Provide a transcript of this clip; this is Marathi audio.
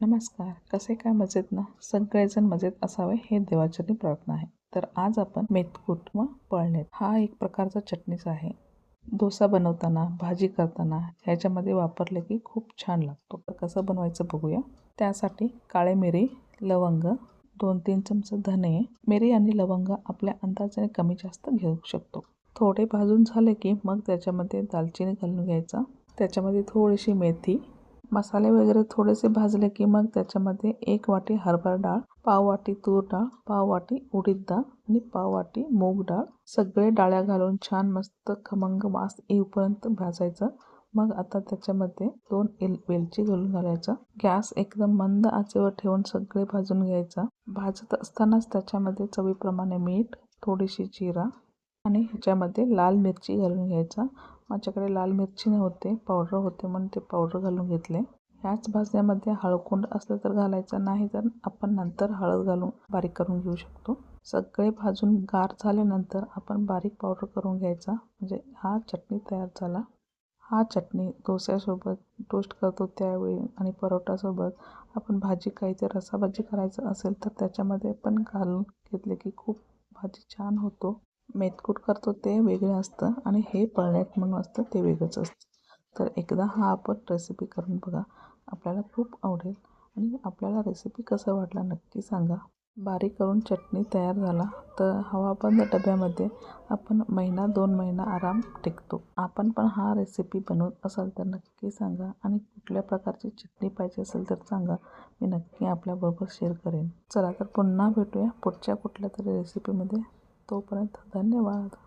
नमस्कार. कसे काय मजेत ना? सगळेजण मजेत असावे हे देवाचरणी प्रार्थना आहे. तर आज आपण मेथकूट व पळणेत हा एक प्रकारचा चटणीच आहे. डोसा बनवताना भाजी करताना ह्याच्यामध्ये वापरले की खूप छान लागतो. तर कसं बनवायचं बघूया. त्यासाठी काळे मिरी लवंग दोन तीन चमच धने मिरी आणि लवंग आपल्या अंदाजाने कमी जास्त घेऊ शकतो. थोडे भाजून झाले की मग त्याच्यामध्ये दालचिनी घालून घ्यायचा. त्याच्यामध्ये थोडीशी मेथी मसाले वगैरे थोडेसे भाजले की मग त्याच्यामध्ये एक वाटी हरभरा डाळ पाव वाटी तूर डाळ पाव वाटी उडीद डाळ आणि पाव वाटी मूग डाळ. सगळे डाळ्या घालून छान मस्त खमंग वास येऊपर्यंत भाजायचं. मग आता त्याच्यामध्ये दोन एल वेलची घालून घालायचा. गॅस एकदम मंद आचेवर ठेवून सगळे भाजून घ्यायचा. भाजत असतानाच त्याच्यामध्ये चवीप्रमाणे मीठ थोडीशी जिरा आणि ह्याच्यामध्ये लाल मिरची घालून घ्यायचा. माझ्याकडे लाल मिरची नव्हते पावडर होते म्हणून ते पावडर घालून घेतले. ह्याच भाजण्यामध्ये हळकुंड असलं तर घालायचं नाही तर आपण नंतर हळद घालून बारीक करून घेऊ शकतो. सगळे भाजून गार झाल्यानंतर आपण बारीक पावडर करून घ्यायचा म्हणजे हा चटणी तयार झाला. हा चटणी डोस्यासोबत टोस्ट करतो त्यावेळी आणि परोटासोबत आपण भाजी काही ते रसाभाजी करायचं असेल तर त्याच्यामध्ये पण घालून घेतले की खूप भाजी छान होतो. मेतकूट करतो ते वेगळं असतं आणि हे पळण्यात म्हणून असतं ते वेगळंच असतं. तर एकदा हा आपण रेसिपी करून बघा. आपल्याला खूप आवडेल. आणि आपल्याला रेसिपी कसं वाटला नक्की सांगा. बारीक करून चटणी तयार झाला तर हवाबंद डब्यामध्ये. आपण महिना दोन महिना आराम टिकतो. आपण पण हा रेसिपी बनवत असाल तर नक्की सांगा. आणि कुठल्या प्रकारची चटणी पाहिजे असेल तर सांगा. मी नक्की आपल्याबरोबर शेअर करेन. चला तर पुन्हा भेटूया पुढच्या कुठल्या तरी रेसिपीमध्ये तोपर्यंत धन्यवाद.